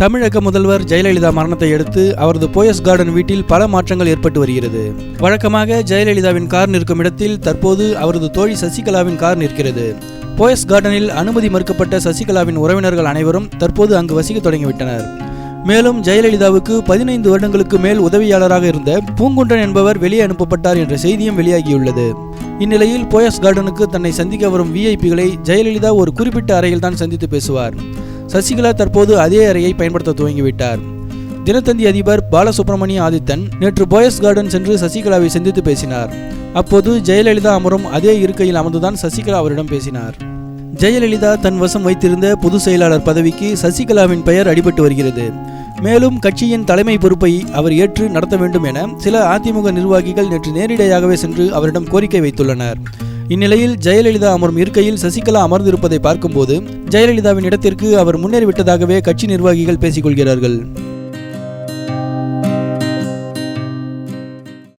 தமிழக முதல்வர் ஜெயலலிதா மரணத்தை அடுத்து அவரது போயஸ் கார்டன் வீட்டில் பல மாற்றங்கள் ஏற்பட்டு வருகிறது. வழக்கமாக ஜெயலலிதாவின் கார் நிற்கும் இடத்தில் தற்போது அவரது தோழி சசிகலாவின் கார் நிற்கிறது. போயஸ் கார்டனில் அனுமதி மறுக்கப்பட்ட சசிகலாவின் உறவினர்கள் அனைவரும் தற்போது அங்கு வசிக்க தொடங்கிவிட்டனர். மேலும் ஜெயலலிதாவுக்கு பதினைந்து வருடங்களுக்கு மேல் உதவியாளராக இருந்த பூங்குன்றன் என்பவர் வெளியே அனுப்பப்பட்டார் என்ற செய்தியும் வெளியாகியுள்ளது. இந்நிலையில் போயஸ் கார்டனுக்கு தன்னை சந்திக்க வரும் விஐபிகளை ஜெயலலிதா ஒரு குறிப்பிட்ட அறையில் தான் சந்தித்து பேசுவார். சசிகலா தற்போது அதே அறையை பயன்படுத்த துவங்கிவிட்டார். தினத்தந்தி அதிபர் பாலசுப்ரமணிய ஆதித்தன் நேற்று போயஸ் கார்டன் சென்று சசிகலாவை சந்தித்து பேசினார். அப்போது ஜெயலலிதா அமரும் அதே இருக்கையில் அமர்ந்துதான் சசிகலா அவரிடம் பேசினார். ஜெயலலிதா தன் வசம் வைத்திருந்த பொதுச் செயலாளர் பதவிக்கு சசிகலாவின் பெயர் அடிபட்டு வருகிறது. மேலும் கட்சியின் தலைமை பொறுப்பை அவர் ஏற்று நடத்த வேண்டும் என சில அதிமுக நிர்வாகிகள் நேற்று நேரிடையாகவே சென்று அவரிடம் கோரிக்கை வைத்துள்ளனர். இந்நிலையில் ஜெயலலிதா அமரும் இருக்கையில் சசிகலா அமர்ந்திருப்பதை பார்க்கும்போது ஜெயலலிதாவின் இடத்திற்கு அவர் முன்னேறிவிட்டதாகவே கட்சி நிர்வாகிகள் பேசிக்கொள்கிறார்கள்.